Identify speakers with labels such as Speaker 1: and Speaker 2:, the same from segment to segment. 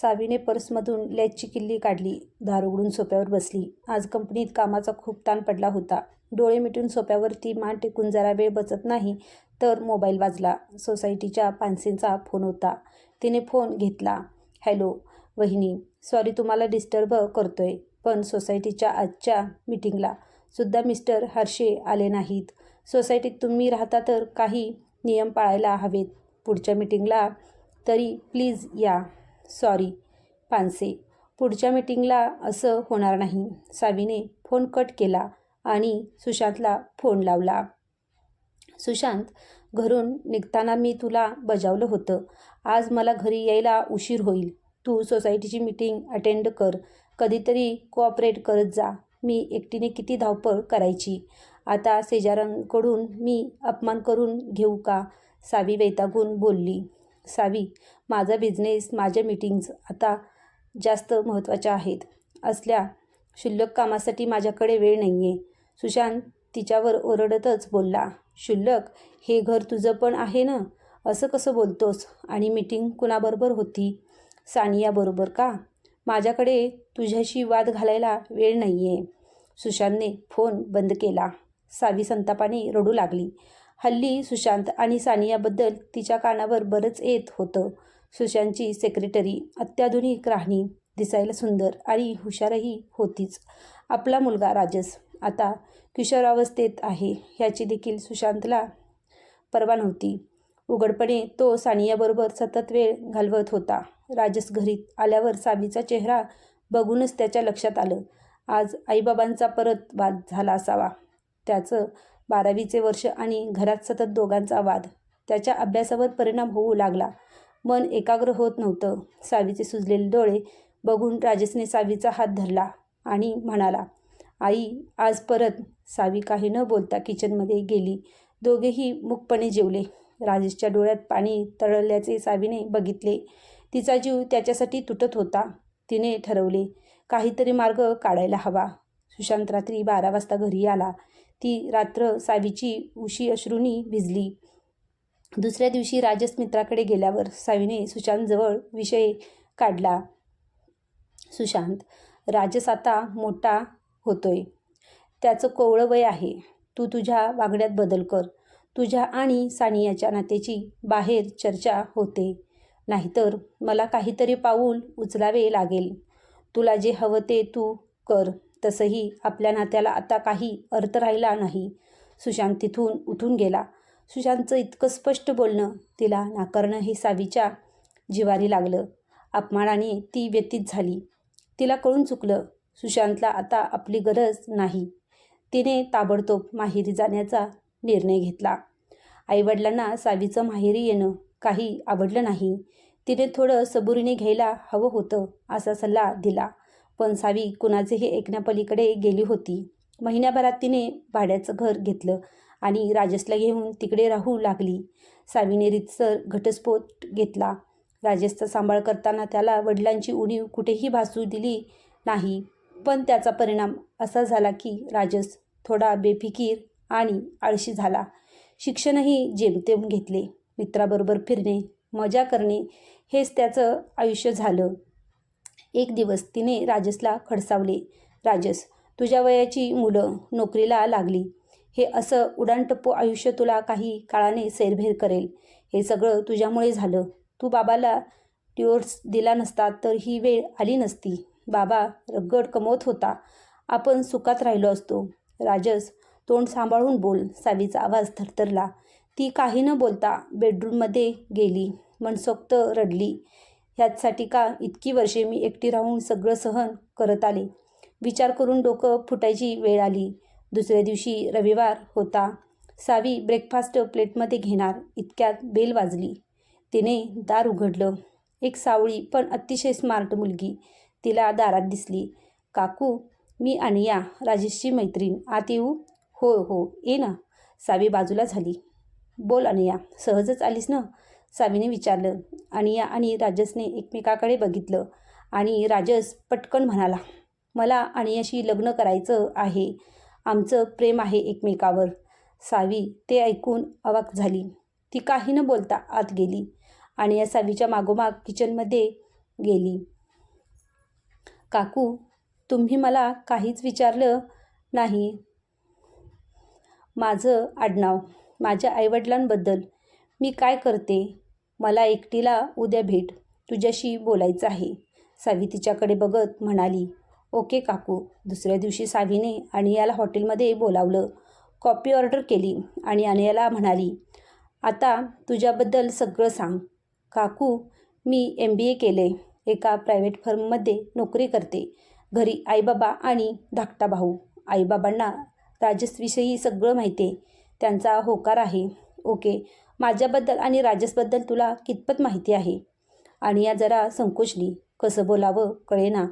Speaker 1: सावीने पर्समधून लॅचची किल्ली काढली दार उघडून सोप्यावर बसली. आज कंपनीत कामाचा खूप ताण पडला होता. डोळे मिटून सोप्यावर ती मान टेकून जरा वेळ बसत नाही तर मोबाईल वाजला. सोसायटीच्या पानसेंचा फोन होता. तिने फोन घेतला. हॅलो वहिनी सॉरी तुम्हाला डिस्टर्ब करतोय पण सोसायटीच्या आजच्या मिटिंगला सुद्धा मिस्टर हर्षे आले नाहीत. सोसायटीत तुम्ही राहता तर काही नियम पाळायला हवेत. पुढच्या मीटिंगला तरी प्लीज या. सॉरी पानसे. पुढच्या मीटिंगला असं होणार नाही. सावीने फोन कट केला आणि सुशांतला फोन लावला. सुशांत घरून निघताना मी तुला बजावलं होतं. आज मला घरी यायला उशीर होईल. तू सोसायटीची मीटिंग अटेंड कर. कधीतरी कोऑपरेट करत जा. मी एकटीने किती धावपळ करायची? आता शेजाऱ्यांकडून मी अपमान करून घेऊ का? सावी वैतागून बोलली. सावी माझा बिझनेस माझ्या मीटिंग्ज आता जास्त महत्त्वाच्या आहेत. असल्या क्षुल्लक कामासाठी माझ्याकडे वेळ नाही आहे सुशांत तिच्यावर ओरडतच बोलला क्षुल्लक हे घर तुझं पण आहे ना? असं कसं बोलतोस? आणि मीटिंग कुणाबरोबर होती? सानियाबरोबर का? माझ्याकडे तुझ्याशी वाद घालायला वेळ नाही आहे सुशांतने फोन बंद केला. सावी संतापाने रडू लागली. हल्ली सुशांत आणि सानियाबद्दल तिच्या कानावर बरंच येत होतं. सुशांतची सेक्रेटरी अत्याधुनिक राहणी दिसायला सुंदर आणि हुशारही होतीच. आपला मुलगा राजस आता किशोरावस्थेत आहे ह्याची देखील सुशांतला परवा नव्हती. उघडपणे तो सानियाबरोबर सतत वेळ घालवत होता. राजस घरी आल्यावर सावीचा चेहरा बघूनच त्याच्या लक्षात आलं. आज आईबाबांचा परत वाद झाला असावा. त्याचं बारावीचे वर्ष आणि घरात सतत दोघांचा वाद. त्याच्या अभ्यासावर परिणाम होऊ लागला. मन एकाग्र होत नव्हतं. सावीचे सुजलेले डोळे बघून राजेशने सावीचा हात धरला आणि म्हणाला आई आज परत सावी काही न बोलता किचनमध्ये गेली. दोघेही मुकपणे जेवले राजेशच्या डोळ्यात पाणी तळल्याचे सावीने बघितले. तिचा जीव त्याच्यासाठी तुटत होता. तिने ठरवले काहीतरी मार्ग काढायला हवा सुशांत रात्री बारा वाजता घरी आला. ती रात्र सावीची उशी अश्रुनी भिजली. दुसऱ्या दिवशी राजस मित्राकडे गेल्यावर सावीने सुशांतजवळ विषय काढला. सुशांत राजस आता मोठा होतोय. त्याचं कोवळं वय आहे. तू तुझ्या वागण्यात बदल कर. तुझ्या आणि सानियाच्या नात्याची बाहेर चर्चा होते. नाहीतर मला काहीतरी पाऊल उचलावे लागेल. तुला जे हवं ते तू कर. तसंही आपल्या नात्याला आता काही अर्थ राहिला नाही. सुशांत तिथून उठून गेला. सुशांतचं इतकं स्पष्ट बोलणं तिला नाकारणं हे सावीच्या जिवारी लागलं. अपमानाने ती व्यतीत झाली. तिला कळून चुकलं सुशांतला आता आपली गरज नाही. तिने ताबडतोब माहेरी जाण्याचा निर्णय घेतला. आईवडिलांना सावीचं माहेरी येणं काही आवडलं नाही. तिने थोडं सबुरीने घ्यायला हवं होतं असा सल्ला दिला. पण सावी कुणाचेही ऐकण्यापलीकडे गेली होती. महिन्याभरात तिने भाड्याचं घर घेतलं आणि राजेशला घेऊन तिकडे राहू लागली. सावीने रितसर घटस्फोट घेतला. राजेशचा सांभाळ करताना त्याला वडिलांची उणीव कुठेही भासू दिली नाही. पण त्याचा परिणाम असा झाला की राजस थोडा बेफिकीर आणि आळशी झाला. शिक्षणही जेमतेम घेतले. मित्राबरोबर फिरणे मजा करणे हेच त्याचं आयुष्य झालं. एक दिवस तिने राजसला खडसावले. राजस तुझ्या वयाची मुलं नोकरीला लागली. हे असं उडाणटप्पू आयुष्य तुला काही काळाने सैरभेर करेल. हे सगळं तुझ्यामुळे झालं. तू बाबाला ट्युअर्स दिला नसता तर ही वेळ आली नसती. बाबा रगड कमवत होता. आपण सुखात राहिलो असतो. राजस तोंड सांभाळून बोल. सावीचा आवाज थरथरला. ती काही न बोलता बेडरूममध्ये गेली. मनसोक्त रडली. ह्याचसाठी का इतकी वर्षे मी एकटी राहून सगळं सहन करत आले? विचार करून डोकं फुटायची वेळ आली. दुसऱ्या दिवशी रविवार होता. सावी ब्रेकफास्ट प्लेटमध्ये घेणार इतक्यात बेल वाजली. तिने दार उघडलं. एक सावळी पण अतिशय स्मार्ट मुलगी. तिला दारात दिसली. काकू मी अनिया राजेशची मैत्रीण. आत येऊ? हो हो. ये ना. सावी बाजूला झाली. बोल अनिया सहजच आलीस ना? सावीने विचारलं आणि आणि राजसने एकमेकाकडे बघितलं. आणि राजस पटकन म्हणाला मला अनियाशी लग्न करायचं आहे. आमचं प्रेम आहे एकमेकावर. सावी ते ऐकून अवाक झाली. ती काही न बोलता आत गेली आणि या सावीच्या मागोमाग किचनमध्ये गेली. काकू तुम्ही मला काहीच विचारलं नाही. माझं आडनाव माझ्या आईवडिलांबद्दल मी काय करते? मला एकटीला उद्या भेट तुझ्याशी बोलायचं आहे. सावी तिच्याकडे बघत म्हणाली ओके काकू. दुसऱ्या दिवशी सावीने अनियाला हॉटेलमध्ये बोलावलं. कॉपी ऑर्डर केली आणि अनियाला म्हणाली आता तुझ्याबद्दल सगळं सांग. काकू मी एम बी ए केले एका प्रायव्हेट फर्ममध्ये नोकरी करते. घरी आईबाबा आणि धाकटा भाऊ. आईबाबांना राजसविषयी सगळं माहिती आहे. त्यांचा होकार आहे. ओके माझ्याबद्दल आणि राजसबद्दल तुला कितपत माहिती आहे? आणि या जरा संकोचली कसं बोलावं कळेना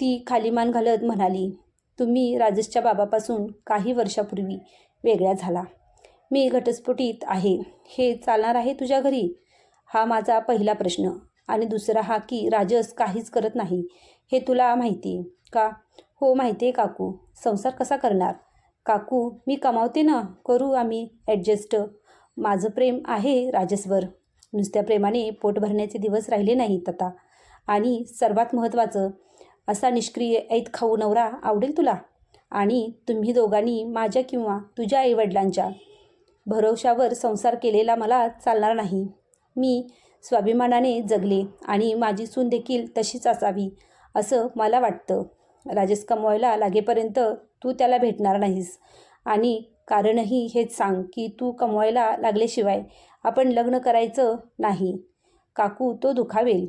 Speaker 1: ती खाली मान घालत म्हणाली तुम्ही राजेशच्या बाबापासून काही वर्षापूर्वी वेगळ्या झाला. मी घटस्फोटीत आहे. हे चालणार आहे तुझ्या घरी? हा माझा पहिला प्रश्न. आणि दुसरा हा की राजस काहीच करत नाही. हे तुला माहिती आहे का? हो माहिती आहे काकू. संसार कसा करणार? काकू मी कमावते ना. करू आम्ही ॲडजस्ट. माझं प्रेम आहे राजसवर. नुसत्या प्रेमाने पोट भरण्याचे दिवस राहिले नाहीत आता. आणि सर्वात महत्त्वाचं असा निष्क्रिय ऐत खाऊ नवरा आवडेल तुला? आणि तुम्ही दोघांनी माझ्या किंवा तुझ्या आईवडिलांच्या भरवशावर संसार केलेला मला चालणार नाही. मी स्वाभिमानाने जगले आणि माझी सून देखील तशीच असावी असं मला वाटतं. राजेश कमवायला लागेपर्यंत तू त्याला भेटणार नाहीस. आणि कारणही हेच सांग की तू कमवायला लागल्याशिवाय आपण लग्न करायचं नाही. काकू तो दुखावेल.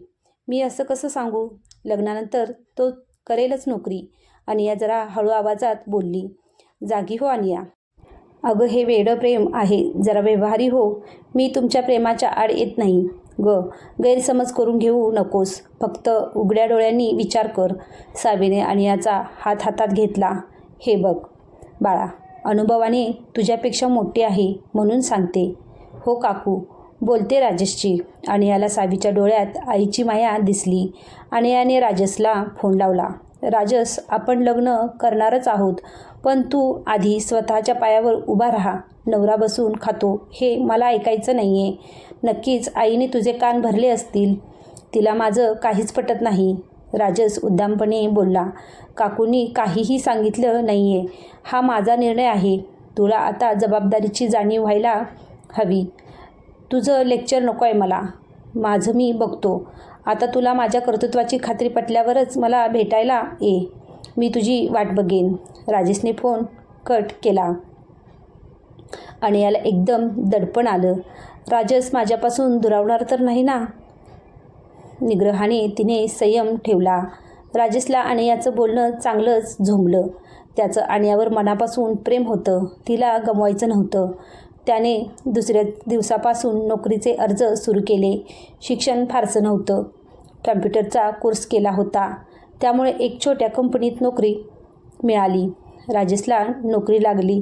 Speaker 1: मी असं कसं सांगू? लग्नानंतर तो करेलच नोकरी. अनिया जरा हळू आवाजात बोलली जागी हो अनिया. अगं हे वेडं प्रेम आहे. जरा व्यवहारी हो. मी तुमच्या प्रेमाच्या आड येत नाही. ग गैरसमज करून घेऊ नकोस. फक्त उघड्या डोळ्यांनी विचार कर. सावीने अनियाचा हात हातात घेतला. हे बघ बाळा अनुभवाने तुझ्यापेक्षा मोठी आहे म्हणून सांगते. हो काकू बोलते राजेशची आणि याला सावीच्या डोळ्यात आईची माया दिसली आणि याने राजेशला फोन लावला. राजस आपण लग्न करणारच आहोत पण तू आधी स्वतःच्या पायावर उभा राहा. नवरा बसून खातो हे मला ऐकायचं नाही आहे नक्कीच आईने तुझे कान भरले असतील. तिला माझं काहीच पटत नाही. राजस उद्दामपणे बोलला काकूंनी काहीही सांगितलं नाही आहे हा माझा निर्णय आहे. तुला आता जबाबदारीची जाणीव व्हायला हवी. तुझं लेक्चर नको आहे मला. माझं मी बघतो. आता तुला माझ्या कर्तृत्वाची खात्री पटल्यावरच मला भेटायला ये. मी तुझी वाट बघेन. राजेशने फोन कट केला. आणि याला एकदम दडपण आलं. राजस माझ्यापासून दुरावणार तर नाही ना? निग्रहाने तिने संयम ठेवला. राजेशला आणि बोलणं चांगलंच झोंबलं. त्याचं आण्यावर मनापासून प्रेम होतं. तिला गमवायचं नव्हतं. त्याने दुसऱ्या दिवसापासून नोकरीचे अर्ज सुरू केले. शिक्षण फारसं नव्हतं. कम्प्युटरचा कोर्स केला होता. त्यामुळे एक छोट्या कंपनीत नोकरी मिळाली. राजेशला नोकरी लागली.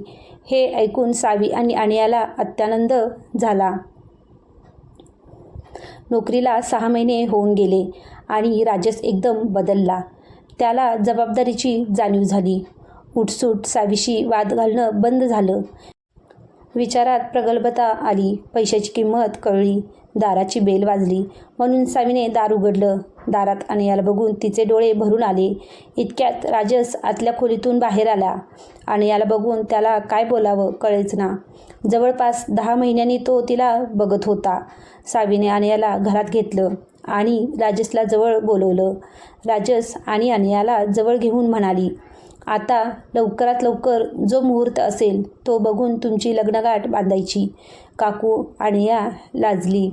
Speaker 1: हे ऐकून सावी आणि अनियाला अत्यानंद झाला. नोकरीला सहा महिने होऊन गेले आणि राजेश एकदम बदलला. त्याला जबाबदारीची जाणीव झाली. उठसूट सावीशी वाद घालणं बंद झालं. विचारात प्रगल्भता आली. पैशाची किंमत कळली. दाराची बेल वाजली. म्हणून सावीने दार उघडलं. दारात अनियाला बघून तिचे डोळे भरून आले. इतक्यात राजस आतल्या खोलीतून बाहेर आला. आणि याला बघून त्याला काय बोलावं कळेच ना. जवळपास दहा महिन्यांनी तो तिला बघत होता. सावीने अनियाला घरात घेतलं आणि राजसला जवळ बोलवलं. राजस आणि अनियाला जवळ घेऊन म्हणाली आता लवकरात लवकर जो मुहूर्त असेल तो बघून तुमची लग्नगाठ बांधायची. काकू आणि या लाजली.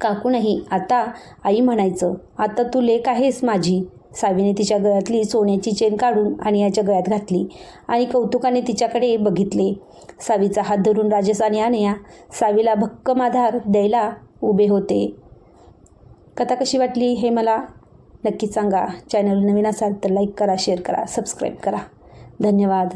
Speaker 1: काकू नाही आता आई म्हणायचं आता तू लेख आहेस माझी. सावीने तिच्या गळ्यातली सोन्याची चेन काढून आणि याच्या गळ्यात घातली आणि कौतुकाने तिच्याकडे बघितले. सावीचा हात धरून राजेश आणि आनया सावीला भक्कम आधार द्यायला उभे होते. कथा कशी वाटली हे मला? नक्की सांगा. चॅनल नवीन असाल तर लाईक करा शेअर करा सबस्क्राईब करा. धन्यवाद.